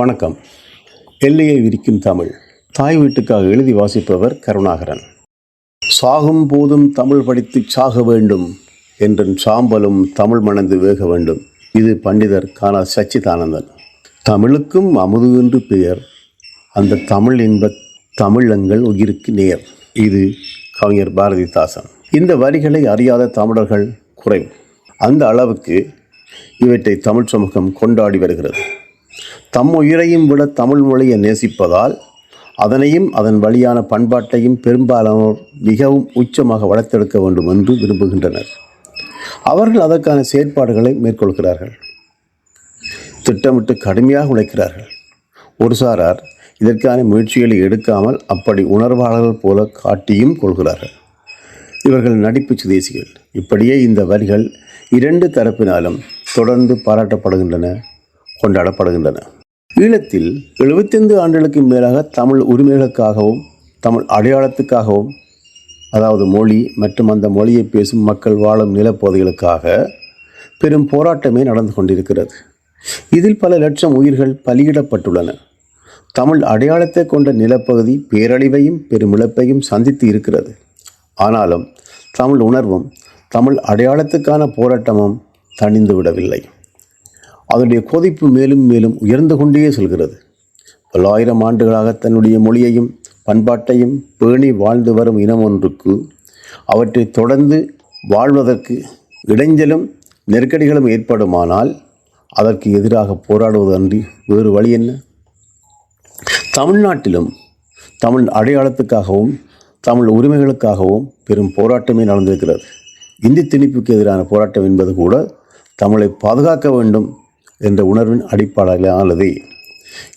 வணக்கம். எல்லையை விரிக்கும் தமிழ். தாய் வீட்டுக்காக எழுதி வாசிப்பவர் கருணாகரன். சாகும் போதும் தமிழ் படித்துச் சாக வேண்டும். என்றும் சாம்பலும் தமிழ் மணந்து வேக வேண்டும். இது பண்டிதர் கானா சச்சிதானந்தன். தமிழுக்கும் அமுது என்று பெயர். அந்த தமிழ் என்ப தமிழங்கள் உயிருக்கு நேர். இது கவிஞர் பாரதிதாசன். இந்த வரிகளை அறியாத தமிழர்கள் குறைவு. அந்த அளவுக்கு இவற்றை தமிழ் சமூகம் கொண்டாடி வருகிறது. தம் உயிரையும் விட தமிழ் மொழியை நேசிப்பதால் அதனையும் அதன் வழியான பண்பாட்டையும் பெரும்பாலானோர் மிகவும் உச்சமாக வளர்த்தெடுக்க வேண்டும் என்று விரும்புகின்றனர். அவர்கள் அதற்கான செயற்பாடுகளை மேற்கொள்கிறார்கள். திட்டமிட்டு கடுமையாக உழைக்கிறார்கள். ஒரு சாரார் இதற்கான முயற்சிகளை எடுக்காமல் அப்படி உணர்வாளர்கள் போல காட்டியும் கொள்கிறார்கள். இவர்கள் நடிப்பு சுதேசிகள். இப்படியே இந்த வரிகள் இரண்டு தரப்பினாலும் தொடர்ந்து பாராட்டப்படுகின்றன கொண்டாடப்படுகின்றன. ஈழத்தில் எழுபத்தைந்து ஆண்டுகளுக்கு மேலாக தமிழ் உரிமைகளுக்காகவும் தமிழ் அடையாளத்துக்காகவும் அதாவது மொழி மற்றும் அந்த மொழியை பேசும் மக்கள் வாழும் நிலப்பகுதிகளுக்காக பெரும் போராட்டமே நடந்து கொண்டிருக்கிறது. இதில் பல லட்சம் உயிர்கள் பலியிடப்பட்டுள்ளன. தமிழ் அடையாளத்தை கொண்ட நிலப்பகுதி பேரழிவையும் பெரும் இழப்பையும் சந்தித்து இருக்கிறது. ஆனாலும் தமிழ் உணர்வும் தமிழ் அடையாளத்துக்கான போராட்டமும் தணிந்து விடவில்லை. அதனுடைய கொதிப்பு மேலும் மேலும் உயர்ந்து கொண்டே செல்கிறது. பல்லாயிரம் ஆண்டுகளாக தன்னுடைய மொழியையும் பண்பாட்டையும் பேணி வாழ்ந்து வரும் இனம் ஒன்றுக்கு அவற்றை தொடர்ந்து வாழ்வதற்கு இடைஞ்சலும் நெருக்கடிகளும் ஏற்படுமானால் அதற்கு எதிராக போராடுவது அன்றி வேறு வழி என்ன? தமிழ்நாட்டிலும் தமிழ் அடையாளத்துக்காகவும் தமிழ் உரிமைகளுக்காகவும் பெரும் போராட்டமே நடந்திருக்கிறது. இந்தி திணிப்புக்கு எதிரான போராட்டம் என்பது கூட தமிழை பாதுகாக்க வேண்டும் என்ற உணர்வின் அடிப்படையிலானது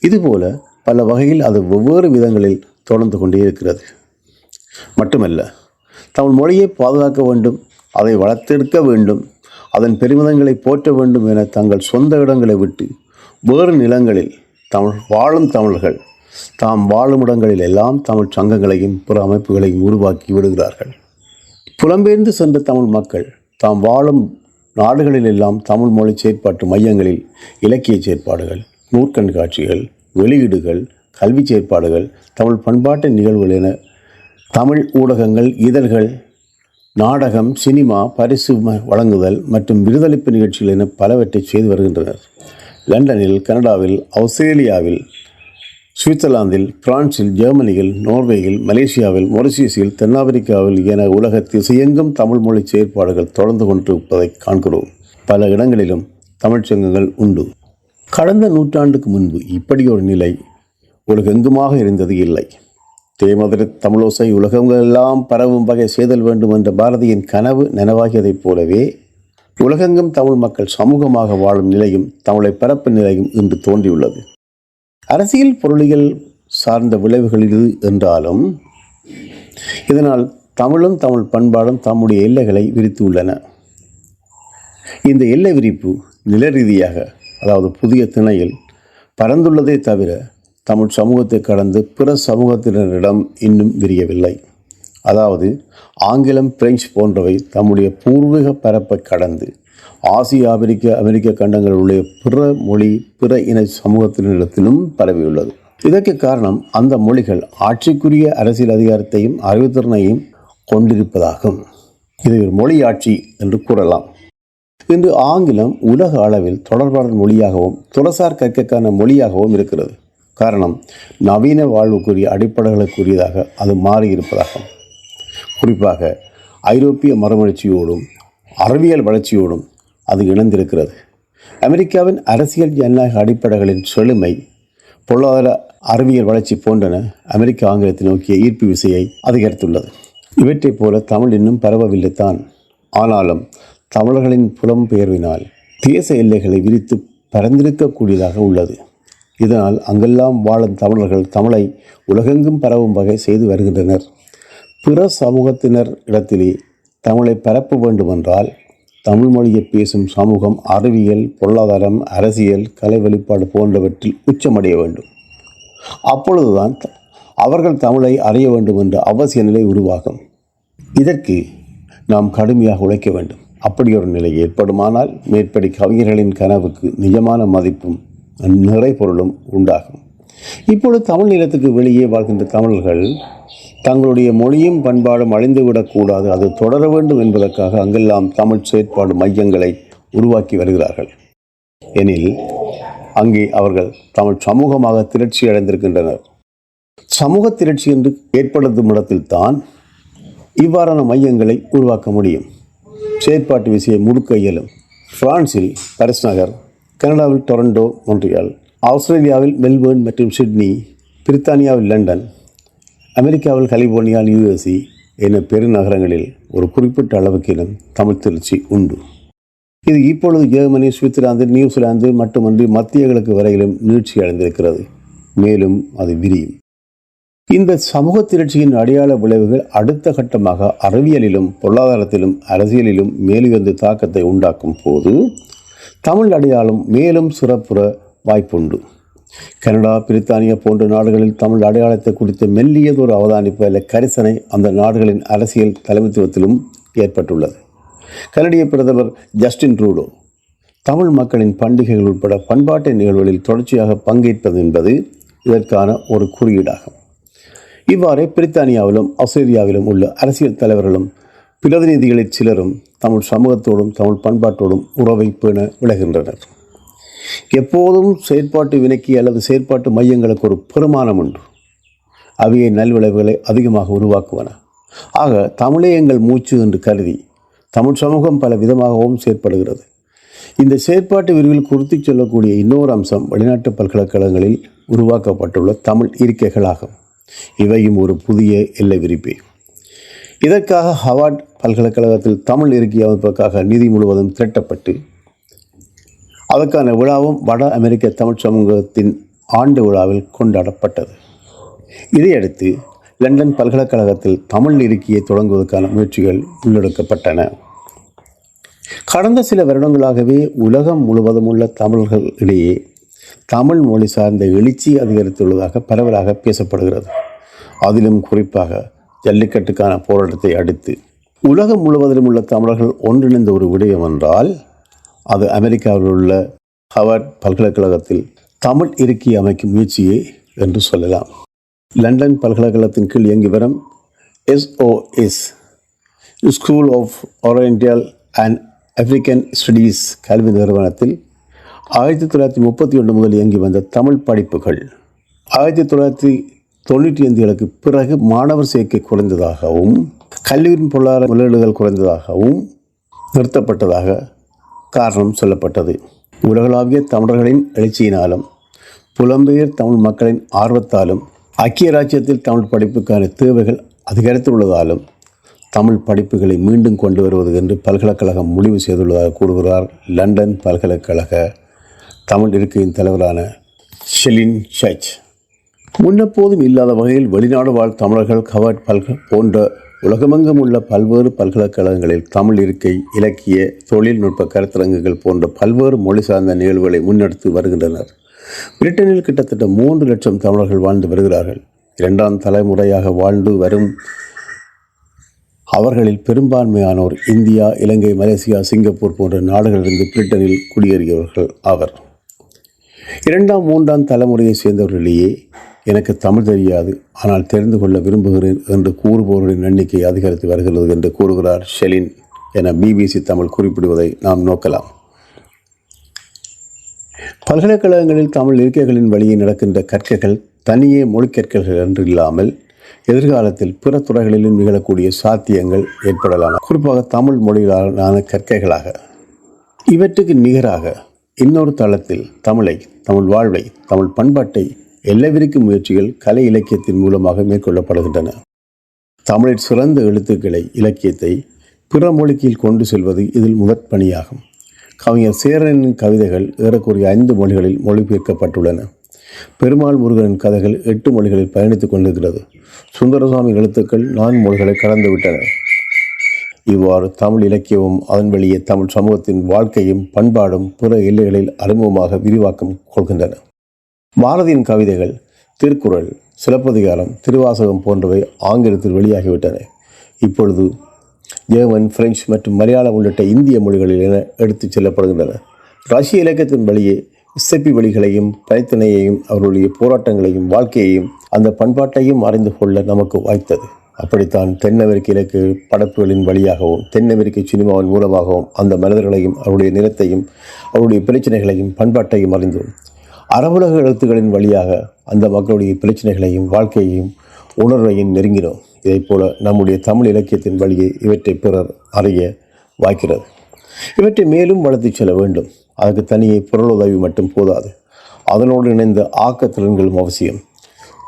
இதுபோல பல வகையில் அது வெவ்வேறு விதங்களில் தொடர்ந்து கொண்டே இருக்கிறது. மட்டுமல்ல தமிழ் மொழியை பாதுகாக்க வேண்டும் அதை வளர்த்தெடுக்க வேண்டும் அதன் பெருமிதங்களை போற்ற வேண்டும் என தங்கள் சொந்த இடங்களை விட்டு வேறு நிலங்களில் தமிழ் வாழும் தமிழர்கள் தாம் வாழும் இடங்களில் எல்லாம் தமிழ் சங்கங்களையும் பிற அமைப்புகளையும் உருவாக்கி விடுகிறார்கள். புலம்பெயர்ந்து சென்ற தமிழ் மக்கள் தாம் வாழும் நாடுகளிலெல்லாம் தமிழ் மொழி செயற்பாட்டு மையங்களில் இலக்கிய செயற்பாடுகள் நூற்கண்காட்சிகள் வெளியீடுகள் கல்வி செயற்பாடுகள் தமிழ் பண்பாட்டு நிகழ்வுகள் என தமிழ் ஊடகங்கள் இதழ்கள் நாடகம் சினிமா பரிசு வழங்குதல் மற்றும் விருதளிப்பு நிகழ்ச்சிகள் என பலவற்றை செய்து வருகின்றனர். லண்டனில் கனடாவில் ஆஸ்திரேலியாவில் சுவிட்சர்லாந்தில் பிரான்சில் ஜெர்மனியில் நோர்வேயில் மலேசியாவில் மொரிசியஸில் தென்னாப்பிரிக்காவில் என உலக திசையெங்கும் தமிழ் மொழி செயற்பாடுகள் தொடர்ந்து கொண்டிருப்பதை காண்கிறோம். பல இடங்களிலும் தமிழ்ச் சங்கங்கள் உண்டு. கடந்த நூற்றாண்டுக்கு முன்பு இப்படி ஒரு நிலை உலகெங்குமாக இருந்தது இல்லை. தேமதுர தமிழோசை உலகங்களெல்லாம் பரவும் வகை செய்தல் வேண்டும் என்ற பாரதியின் கனவு நனவாகியதைப் போலவே உலகெங்கும் தமிழ் மக்கள் சமூகமாக வாழும் நிலையும் தமிழை பரப்பு நிலையும் இன்று தோன்றியுள்ளது. அரசியல் பொருளியல் சார்ந்த விளைவுகள் இது என்றாலும் இதனால் தமிழும் தமிழ் பண்பாடும் தம்முடைய எல்லைகளை விரித்து உள்ளன. இந்த எல்லை விரிப்பு நில ரீதியாக அதாவது புதிய திணையில் பறந்துள்ளதே தவிர தமிழ் சமூகத்தை கடந்து பிற சமூகத்தினரிடம் இன்னும் விரியவில்லை. அதாவது ஆங்கிலம் பிரெஞ்சு போன்றவை தம்முடைய பூர்வீக பரப்பை கடந்து ஆசிய ஆப்பிரிக்க அமெரிக்க கண்டங்களில் உள்ள பிற மொழி பிற இன சமூகத்தினரிடத்திலும் பரவியுள்ளது. இதற்கு காரணம் அந்த மொழிகள் ஆட்சிக்குரிய அரசியல் அதிகாரத்தையும் அறிவுத்திறனையும் கொண்டிருப்பதாகும். இது ஒரு மொழி ஆட்சி என்று கூறலாம். இன்று ஆங்கிலம் உலக அளவில் தொடர்பாடல் மொழியாகவும் துறசார் கற்கக்கான மொழியாகவும் இருக்கிறது. காரணம் நவீன வாழ்வுக்குரிய அடிப்படைகளுக்குரியதாக அது மாறியிருப்பதாகும். குறிப்பாக ஐரோப்பிய மறுமலர்ச்சியோடும் அறிவியல் வளர்ச்சியோடும் அது இணைந்திருக்கிறது அமெரிக்காவின் அரசியல் ஜனநாயக அடிப்படைகளின் செழுமை பொருளாதார அறிவியல் வளர்ச்சி போன்றன அமெரிக்க ஆங்கிலத்தை நோக்கிய ஈர்ப்பு விசையை அதிகரித்துள்ளது. இவற்றைப் போல தமிழ் இன்னும் பரவவில்லை தான் ஆனாலும் தமிழர்களின் புலம்பெயர்வினால் தேச எல்லைகளை விரித்து பரந்திருக்கக்கூடியதாக உள்ளது. இதனால் அங்கெல்லாம் வாழும் தமிழர்கள் தமிழை உலகெங்கும் பரவும் வகை செய்து வருகின்றனர். பிற சமூகத்தினர் இடத்திலே தமிழை பரப்ப வேண்டுமென்றால் தமிழ் மொழியை பேசும் சமூகம் அறிவியல் பொருளாதாரம் அரசியல் கலை வெளிப்பாடு போன்றவற்றில் உச்சமடைய வேண்டும். அப்பொழுதுதான் த- அவர்கள் தமிழை அறிய வேண்டும் என்ற அவசிய நிலை உருவாகும். இதற்கு நாம் கடுமையாக உழைக்க வேண்டும். அப்படி ஒரு நிலை ஏற்படுமானால் மேற்படி கவிஞர்களின் கனவுக்கு நிஜமான மதிப்பும் நிறைபொருளும் உண்டாகும். இப்பொழுது தமிழ் நிலத்துக்கு வெளியே வாழ்கின்ற தமிழர்கள் தங்களுடைய மொழியும் பண்பாடும் அழிந்துவிடக்கூடாது அது தொடர வேண்டும் என்பதற்காக அங்கெல்லாம் தமிழ் செயற்பாடு மையங்களை உருவாக்கி வருகிறார்கள். எனில் அங்கே அவர்கள் தமிழ் சமூகமாக திரட்சி அடைந்திருக்கின்றனர். சமூக திரட்சி என்று ஏற்படுத்தும் இடத்தில்தான் இவ்வாறான மையங்களை உருவாக்க முடியும். செயற்பாட்டு விசையை முடுக்க இயலும். பிரான்சில் பரிஸ் நகர் கனடாவில் டொரண்டோ மொன்றியால் ஆஸ்திரேலியாவில் மெல்பேர்ன் மற்றும் சிட்னி பிரித்தானியாவில் லண்டன் அமெரிக்காவில் கலிபோர்னியா நியூஜெர்சி என பெருநகரங்களில் ஒரு குறிப்பிட்ட அளவுக்கிலும் தமிழ் திருச்சி உண்டு. இது இப்பொழுது ஜெர்மனி சுவிட்சர்லாந்து நியூசிலாந்து மட்டுமன்றி மத்திய கிழக்கு வரையிலும் நீட்சி அடைந்திருக்கிறது. மேலும் அது விரியும். இந்த சமூக திரட்சியின் அடையாள விளைவுகள் அடுத்த கட்டமாக அறிவியலிலும் பொருளாதாரத்திலும் அரசியலிலும் மேலுயர்ந்த தாக்கத்தை உண்டாக்கும் போது தமிழ் அடையாளம் மேலும் சிறப்புற வாய்ப்புண்டு. கனடா பிரித்தானியா போன்ற நாடுகளில் தமிழ் அடையாளத்தை குறித்த மெல்லியதொரு அவதானிப்பு அல்ல கரிசனை அந்த நாடுகளின் அரசியல் தலைமைத்துவத்திலும் ஏற்பட்டுள்ளது. கனடிய பிரதமர் ஜஸ்டின் ட்ரூடோ தமிழ் மக்களின் பண்டிகைகள் உட்பட பண்பாட்டு நிகழ்வுகளில் தொடர்ச்சியாக பங்கேற்பது என்பது இதற்கான ஒரு குறியீடாகும். இவ்வாறே பிரித்தானியாவிலும் ஆஸ்திரேலியாவிலும் உள்ள அரசியல் தலைவர்களும் பிரதிநிதிகளில் சிலரும் தமிழ் சமூகத்தோடும் தமிழ் பண்பாட்டோடும் உறவை பேண விலகின்றனர். எப்போதும் செயற்பாட்டு வினைக்கு அல்லது செயற்பாட்டு மையங்களுக்கு ஒரு பெருமானம் உண்டு. அவையை நல்விளைவுகளை அதிகமாக உருவாக்குவன. ஆக தமிழே எங்கள் மூச்சு என்று கருதி தமிழ் சமூகம் பல விதமாகவும் செயற்படுகிறது. இந்த செயற்பாட்டு விரிவில் குறித்து சொல்லக்கூடிய இன்னொரு அம்சம் வெளிநாட்டு பல்கலைக்கழகங்களில் உருவாக்கப்பட்டுள்ள தமிழ் இருக்கைகளாகும். இவையும் ஒரு புதிய எல்லை விரிப்பே. இதற்காக ஹவார்ட் பல்கலைக்கழகத்தில் தமிழ் இருக்கை அமைப்புக்காக நிதி முழுவதும் திரட்டப்பட்டு அதற்கான விழாவும் வட அமெரிக்க தமிழ் சமூகத்தின் ஆண்டு விழாவில் கொண்டாடப்பட்டது. இதையடுத்து லண்டன் பல்கலைக்கழகத்தில் தமிழ் இருக்கையை தொடங்குவதற்கான முயற்சிகள் உள்ளெடுக்கப்பட்டன கடந்த சில வருடங்களாகவே உலகம் முழுவதும் உள்ள தமிழர்களிடையே தமிழ் மொழி சார்ந்த எழுச்சி அதிகரித்துள்ளதாக பரவலாக பேசப்படுகிறது. அதிலும் குறிப்பாக ஜல்லிக்கட்டுக்கான போராட்டத்தை அடுத்து உலகம் முழுவதிலும் உள்ள தமிழர்கள் ஒன்றிணைந்த ஒரு விடயம் என்றால் அது அமெரிக்காவில் உள்ள ஹவர்ட் பல்கலைக்கழகத்தில் தமிழ் இருக்கை அமைக்கும் முயற்சியே என்று சொல்லலாம். லண்டன் பல்கலைக்கழகத்தின் கீழ் இயங்கி வரும் SOS school of oriental and African studies கல்வி நிறுவனத்தில் ஆயிரத்தி தொள்ளாயிரத்தி முப்பத்தி ஒன்று முதல் இயங்கி வந்த தமிழ் படிப்புகள் ஆயிரத்தி தொள்ளாயிரத்தி தொண்ணூற்றி ஐந்துகளுக்கு பிறகு மாணவர் சேர்க்கை குறைந்ததாகவும் கல்வியின் பொருளாதார முதலீடுகள் குறைந்ததாகவும் நிறுத்தப்பட்டதாக காரணம் சொல்லப்பட்டது. உலகளாவிய தமிழர்களின் எழுச்சியினாலும் புலம்பெயர் தமிழ் மக்களின் ஆர்வத்தாலும் ஐக்கிய ராஜ்யத்தில் தமிழ் படிப்புக்கான தேவைகள் அதிகரித்துள்ளதாலும் தமிழ் படிப்புகளை மீண்டும் கொண்டு வருவது என்று பல்கலைக்கழகம் முடிவு செய்துள்ளதாக கூறுகிறார் லண்டன் பல்கலைக்கழக தமிழ் இருக்கையின் தலைவரான ஷெலின் ஷச். முன்னப்போதும் இல்லாத வகையில் வெளிநாடு வாழ் தமிழர்கள் கவர்ட் பல்க போன்ற உலகமெங்கும் உள்ள பல்வேறு பல்கலைக்கழகங்களில் தமிழ் இருக்கை இலக்கிய தொழில்நுட்ப கருத்தரங்குகள் போன்ற பல்வேறு மொழி சார்ந்த நிகழ்வுகளை முன்னெடுத்து வருகின்றனர். பிரிட்டனில் கிட்டத்தட்ட மூன்று லட்சம் தமிழர்கள் வாழ்ந்து வருகிறார்கள். இரண்டாம் தலைமுறையாக வாழ்ந்து வரும் அவர்களில் பெரும்பான்மையானோர் இந்தியா இலங்கை மலேசியா சிங்கப்பூர் போன்ற நாடுகளிலிருந்து பிரிட்டனில் குடியேறியவர்கள் ஆவர். இரண்டாம் மூன்றாம் தலைமுறையை சேர்ந்தவர்களிலேயே எனக்கு தமிழ் தெரியாது. ஆனால் தெரிந்து கொள்ள விரும்புகிறேன் என்று கூறுபவர்களின் எண்ணிக்கை அதிகரித்து வருகிறது என்று கூறுகிறார் ஷெலின் என பிபிசி தமிழ் குறிப்பிடுவதை நாம் நோக்கலாம். பல்கலைக்கழகங்களில் தமிழ் இருக்கைகளின் வழியே நடக்கின்ற கற்கைகள் தனியே மொழி கற்கைகள் என்று இல்லாமல் எதிர்காலத்தில் பிற துறைகளிலும் நிகழக்கூடிய சாத்தியங்கள் ஏற்படலாம். குறிப்பாக தமிழ் மொழியிலான கற்கைகளாக. இவற்றுக்கு நிகராக இன்னொரு தளத்தில் தமிழை தமிழ் வாழ்வை தமிழ் பண்பாட்டை எல்லவிருக்கும் முயற்சிகள் கலை இலக்கியத்தின் மூலமாக மேற்கொள்ளப்படுகின்றன. தமிழில் சிறந்த எழுத்துக்களை இலக்கியத்தை பிற மொழிக்கில் கொண்டு செல்வது இதில் முதற் பணியாகும் கவிஞர் சேரனின் கவிதைகள் ஏறக்குறைய ஐந்து மொழிகளில் மொழிபெயர்க்கப்பட்டுள்ளன. பெருமாள் முருகனின் கதைகள் எட்டு மொழிகளில் பயணித்துக் கொண்டிருக்கிறது. சுந்தரசாமி எழுத்துக்கள் நான்கு மொழிகளை கடந்துவிட்டன. இவ்வாறு தமிழ் இலக்கியமும் அதன் வழியே தமிழ் சமூகத்தின் வாழ்க்கையும் பண்பாடும் பிற எல்லைகளில் அறிமுகமாக விரிவாக்கம் கொள்கின்றன. பாரதியின் கவிதைகள் திருக்குறள் சிலப்பதிகாரம் திருவாசகம் போன்றவை ஆங்கிலத்தில் வெளியாகிவிட்டன. இப்பொழுது ஜெர்மன் பிரெஞ்சு மற்றும் மலையாளம் உள்ளிட்ட இந்திய மொழிகளில் என எடுத்துச் செல்லப்படுகின்றன. ரஷ்ய இலக்கியத்தின் வழியே இசைப்பி வழிகளையும் பனித்தனையையும் அவர்களுடைய போராட்டங்களையும் வாழ்க்கையையும் அந்த பண்பாட்டையும் அறிந்து கொள்ள நமக்கு வாய்த்தது. அப்படித்தான் தென் அமெரிக்க இலக்கு படைப்புகளின் வழியாகவும் தென் அமெரிக்க சினிமாவின் மூலமாகவும் அந்த மனிதர்களையும் அவருடைய நிலத்தையும் அவருடைய பிரச்சனைகளையும் பண்பாட்டையும் அறிந்தோம். அரபுலக எழுத்துக்களின் வழியாக அந்த மக்களுடைய பிரச்சனைகளையும் வாழ்க்கையையும் உணர்வையும் நெருங்கினோம். இதைப் போல நம்முடைய தமிழ் இலக்கியத்தின் வழியை இவற்றை பிறர் அறிய வாய்க்கிறது. இவற்றை மேலும் வளர்த்துச் செல்ல வேண்டும். அதற்கு தனியே பொருளுதவி மட்டும் போதாது. அதனோடு இணைந்த ஆக்கத்திறன்களும் அவசியம்.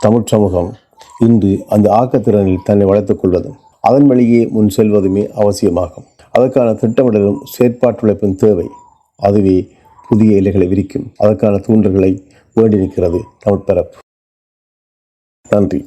தமிழ் சமூகம் இன்று அந்த ஆக்கத்திறனில் தன்னை வளர்த்துக் கொள்வதும் அதன் வழியே முன் செல்வதுமே அவசியமாகும். அதற்கான திட்டமிடலும் செயற்பாட்டுழைப்பும் தேவை. அதுவே புதிய இலைகளை விரிக்கும். அதற்கான தூண்டல்களை வேண்டி நிற்கிறது நன்றி.